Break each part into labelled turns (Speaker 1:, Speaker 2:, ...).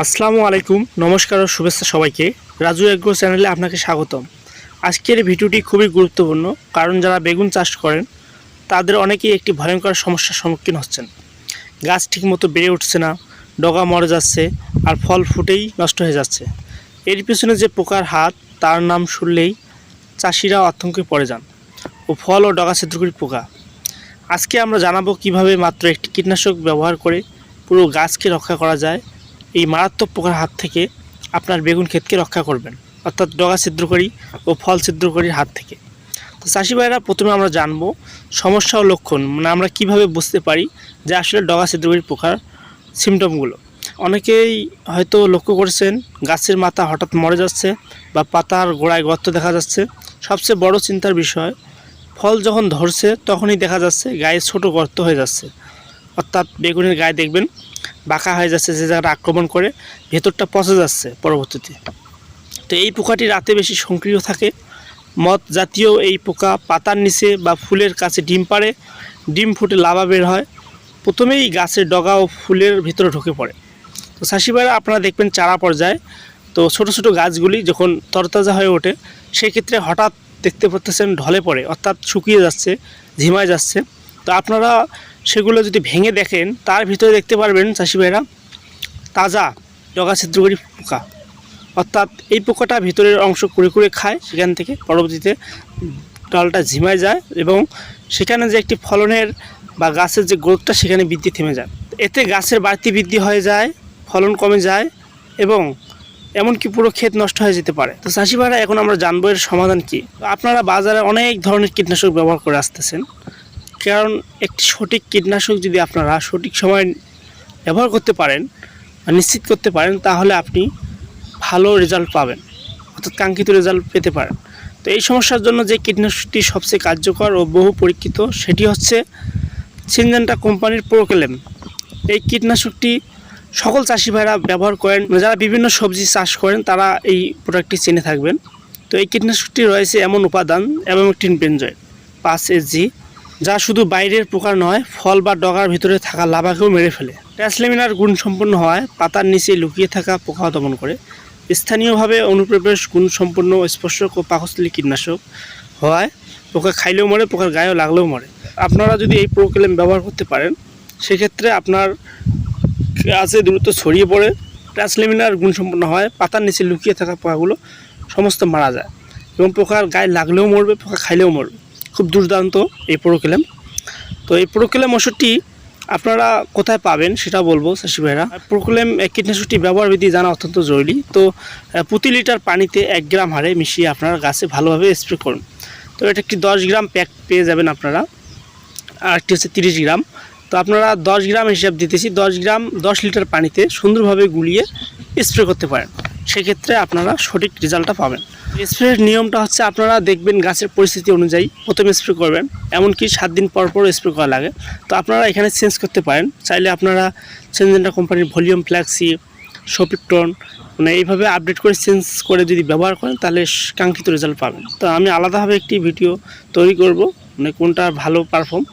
Speaker 1: আসসালামু আলাইকুম, নমস্কার ও শুভেচ্ছা সবাইকে। রাজু এগ্রো চ্যানেলে আপনাকে স্বাগতম। আজকের ভিডিওটি খুবই গুরুত্বপূর্ণ, কারণ যারা বেগুন চাষ করেন, তাদের অনেকেই একটি ভয়ঙ্কর সমস্যার সম্মুখীন হচ্ছেন। গাছ ঠিকমতো বেড়ে উঠছে না, ডগা মরে যাচ্ছে, আর ফল ফুটেই নষ্ট হয়ে যাচ্ছে। এর পিছনে যে পোকার হাত, তার নাম শুনলেই চাষিরা আতঙ্কে পড়ে যান, ও ফল ও ডগা ছিদ্রকারী পোকা। আজকে আমরা জানাব কীভাবে মাত্র একটি কীটনাশক ব্যবহার করে পুরো গাছকে রক্ষা করা যায় এই মারাত্মক পোকার হাত থেকে আপনার বেগুন ক্ষেতকে রক্ষা করবেন, অর্থাৎ ডগা ছিদ্রকারী ও ফল ছিদ্রকারীর হাত থেকে। তো চাষি ভাইরা, প্রথমে আমরা জানব সমস্যা ও লক্ষণ মানে আমরা কীভাবে বুঝতে পারি যে আসলে ডগা ছিদ্রকারী পোকার সিমটমগুলো অনেকেই হয়তো লক্ষ্য করেছেন, গাছের মাথা হঠাৎ মরে যাচ্ছে বা পাতার গোড়ায় গর্ত দেখা যাচ্ছে। সবচেয়ে বড় চিন্তার বিষয়, ফল যখন ধরছে তখনই দেখা যাচ্ছে গায়ে ছোট গর্ত হয়ে যাচ্ছে। অর্থাৎ বেগুনের গায়ে দেখবেন বাঁকা হয়ে যাচ্ছে যে জায়গাটা আক্রমণ করে, ভেতরটা পচে যাচ্ছে পরবর্তীতে। তো এই পোকাটি রাতে বেশি সক্রিয় থাকে। মদ জাতীয় এই পোকা পাতার নিচে বা ফুলের কাছে ডিম পাড়ে, ডিম ফুটে লাভা বের হয়। প্রথমেই গাছের ডগা ও ফুলের ভিতরে ঢুকে পড়ে। তো চাষিভাইরা আপনারা দেখবেন চারা পর্যায়ে। তো ছোট ছোট গাছগুলি যখন তরতাজা হয়ে ওঠে, সেক্ষেত্রে হঠাৎ দেখতে পাচ্ছেন ঢলে পড়ে, অর্থাৎ শুকিয়ে যাচ্ছে, ঝিমায় যাচ্ছে। তো আপনারা সেগুলো যদি ভেঙে দেখেন, তার ভিতরে দেখতে পারবেন চাষি ভাইরা, তাজা ডগা ছিদ্রকারী পোকা। অর্থাৎ এই পোকাটা ভিতরের অংশ কুড়ে কুড়ে খায়, সেখান থেকে পরবর্তীতে ডালটা ঝিমায় যায় এবং সেখানে যে একটি ফলনের বা গাছের যে গ্রোথটা সেখানে বৃদ্ধি থেমে যায়। এতে গাছের বাড়তি বৃদ্ধি হয়ে যায়, ফলন কমে যায় এবং এমনকি পুরো ক্ষেত নষ্ট হয়ে যেতে পারে। তো চাষি ভাইরা, এখন আমরা জানব এর সমাধান কি। আপনারা বাজারে অনেক ধরনের কীটনাশক ব্যবহার করে আসতেছেন। কারণ একটি সঠিক কীটনাশক যদি আপনারা সঠিক সময় ব্যবহার করতে পারেন নিশ্চিত করতে পারেন, তাহলে আপনি ভালো রেজাল্ট পাবেন। অর্থাৎ কাঙ্ক্ষিত রেজাল্ট পেতে পারেন। তো এই সমস্যার জন্য যে কীটনাশকটি সবচেয়ে কার্যকর ও বহু পরীক্ষিত, সেটি হচ্ছে সিনজেন্টা কোম্পানির প্রোকেলেম এই কীটনাশকটি সকল চাষি ভাইরা ব্যবহার করেন যারা বিভিন্ন সবজি চাষ করেন, তারা এই প্রোডাক্টটি চিনে থাকবেন। তো এই কীটনাশকটি রয়েছে এমন উপাদান এবং একটি বেঞ্জয় পাঁচ এসজি যা শুধু বাইরের পোকা নয়, ফল বা ডগার ভিতরে থাকা লাভাকেও মেরে ফেলে। ট্যাসলেমিনার গুণ সম্পন্ন হওয়ায় পাতার নিচে লুকিয়ে থাকা পোকা দমন করে। স্থানীয়ভাবে অনুপ্রবেশ গুণ সম্পন্ন স্পর্শক ও পাকস্থলী কীটনাশক হওয়ায় পোকা খাইলেও মরে, পোকার গায়েও লাগলেও মরে। আপনারা যদি এই প্রোক্লেম ব্যবহার করতে পারেন, সেক্ষেত্রে আপনার গাছে দ্রুত ছড়িয়ে পড়ে। ট্রান্সলেমিনার গুণসম্পন্ন হয় পাতার নিচে লুকিয়ে থাকা পোকাগুলো সমস্ত মারা যায় এবং পোকার গায়ে লাগলেও মরবে, পোকা খাইলেও মরবে। খুব দুর্দান্ত এই প্রোক্লেম। তো এই প্রোক্লেম ওষুধটি আপনারা কোথায় পাবেন সেটা বলব চাষি ভাইরা। প্রোক্লেম কীটনাশকটি ব্যবহার বিধি জানা অত্যন্ত জরুরি। তো প্রতি লিটার পানিতে এক গ্রাম হারে মিশিয়ে আপনারা গাছে ভালোভাবে স্প্রে করুন। তো এটা একটি দশ গ্রাম প্যাক পেয়ে যাবেন আপনারা। আর একটি হচ্ছে তিরিশ গ্রাম। তো আপনারা দশ গ্রাম হিসাব দিতেছি, দশ গ্রাম দশ লিটার পানিতে সুন্দরভাবে গুলিয়ে স্প্রে করতে পারেন। সেক্ষেত্রে আপনারা সঠিক রেজাল্টটা পাবেন। স্প্রের নিয়মটা হচ্ছে আপনারা দেখবেন গাছের পরিস্থিতি অনুযায়ী প্রথম স্প্রে করবেন, এমনকি সাত দিন পর পর স্প্রে করা লাগে। তো আপনারা এখানে চেঞ্জ করতে পারেন। চাইলে আপনারা সেনজেন্টা কোম্পানির ভলিউম ফ্ল্যাক্সি সোপিকটন মানে এইভাবে আপডেট করে চেঞ্জ করে যদি ব্যবহার করেন, তাহলে কাঙ্ক্ষিত রেজাল্ট পাবেন। তো আমি আলাদাভাবে একটি ভিডিও তৈরি করব মানে কোনটা ভালো পারফর্ম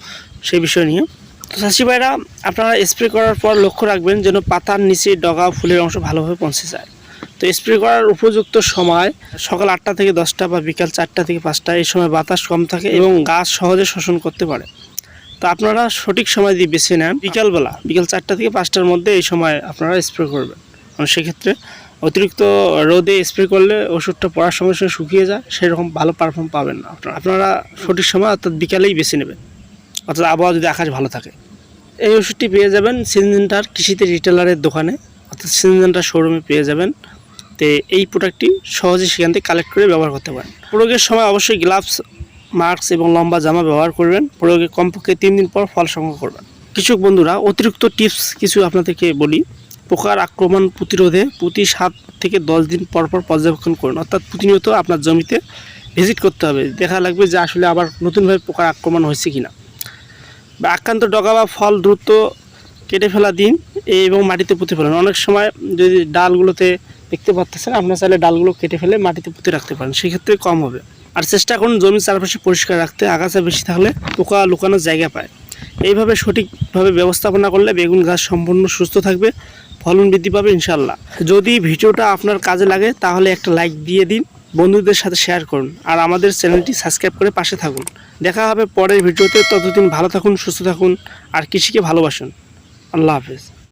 Speaker 1: সেই বিষয় নিয়ে। তো চাষি ভাইরা, আপনারা স্প্রে করার পর লক্ষ্য রাখবেন যেন পাতার নিচে ডগা ফুলের অংশ ভালোভাবে পৌঁছে যায়। তো স্প্রে করার উপযুক্ত সময় সকাল আটটা থেকে দশটা বা বিকাল চারটা থেকে পাঁচটা এই সময় বাতাস কম থাকে এবং গাছ সহজে শোষণ করতে পারে। তো আপনারা সঠিক সময় দিয়ে বেছে নেন। বিকালবেলা বিকাল চারটা থেকে পাঁচটার মধ্যে এই সময় আপনারা স্প্রে করবেন। কারণ সেক্ষেত্রে অতিরিক্ত রোদে স্প্রে করলে ওষুধটা পড়ার সঙ্গে সঙ্গে শুকিয়ে যায় সেরকম ভালো পারফর্ম পাবেন না আপনারা। আপনারা সঠিক সময় অর্থাৎ বিকালেই বেছে নেবেন। অর্থাৎ আবহাওয়া যদি আকাশ ভালো থাকে। এই ওষুধটি পেয়ে যাবেন সিনজেন্টার কৃষিতে রিটেলারের দোকানে। অর্থাৎ সিনজেন্টার শোরুমে পেয়ে যাবেন। তো এই প্রোডাক্টটি সহজে সেখান থেকে কালেক্ট করে ব্যবহার করতে পারেন। প্রয়োগের সময় অবশ্যই গ্লাভস মাস্ক এবং লম্বা জামা ব্যবহার করবেন। প্রয়োগে কমপক্ষে তিন দিন পর ফল সংগ্রহ করবেন। কৃষক বন্ধুরা, অতিরিক্ত টিপস কিছু আপনাদেরকে বলি। পোকার আক্রমণ প্রতিরোধে প্রতি সাত থেকে দশ দিন পর পর পর্যবেক্ষণ করুন। অর্থাৎ প্রতিনিয়ত আপনার জমিতে ভিজিট করতে হবে। দেখা লাগবে যে আসলে আবার নতুনভাবে পোকার আক্রমণ হয়েছে কিনা। বা আক্রান্ত ডগা বা ফল দ্রুত কেটে ফেলা দিন এবং মাটিতে পুঁতে ফেলুন। অনেক সময় যদি ডালগুলোতে দেখতে পাচ্ছেন আপনার চাইলে ডালগুলো কেটে ফেলে মাটিতে পুঁতে রাখতে পারেন, সেক্ষেত্রে কম হবে। আর চেষ্টা করুন জমির চারপাশে পরিষ্কার রাখতে, আগাছা বেশি থাকলে পোকা লুকানোর জায়গা পায়। এইভাবে সঠিকভাবে ব্যবস্থাপনা করলে বেগুন গাছ সম্পূর্ণ সুস্থ থাকবে, ফলন বৃদ্ধি পাবে ইনশাল্লাহ যদি ভিডিওটা আপনার কাজে লাগে, তাহলে একটা লাইক দিয়ে দিন, বন্ধুদের সাথে শেয়ার করুন, আর আমাদের চ্যানেলটি সাবস্ক্রাইব করে পাশে থাকুন। দেখা হবে পরের ভিডিওতে, ততদিন ভালো থাকুন, সুস্থ থাকুন, আর কৃষিকে ভালোবাসুন। আল্লাহ হাফেজ।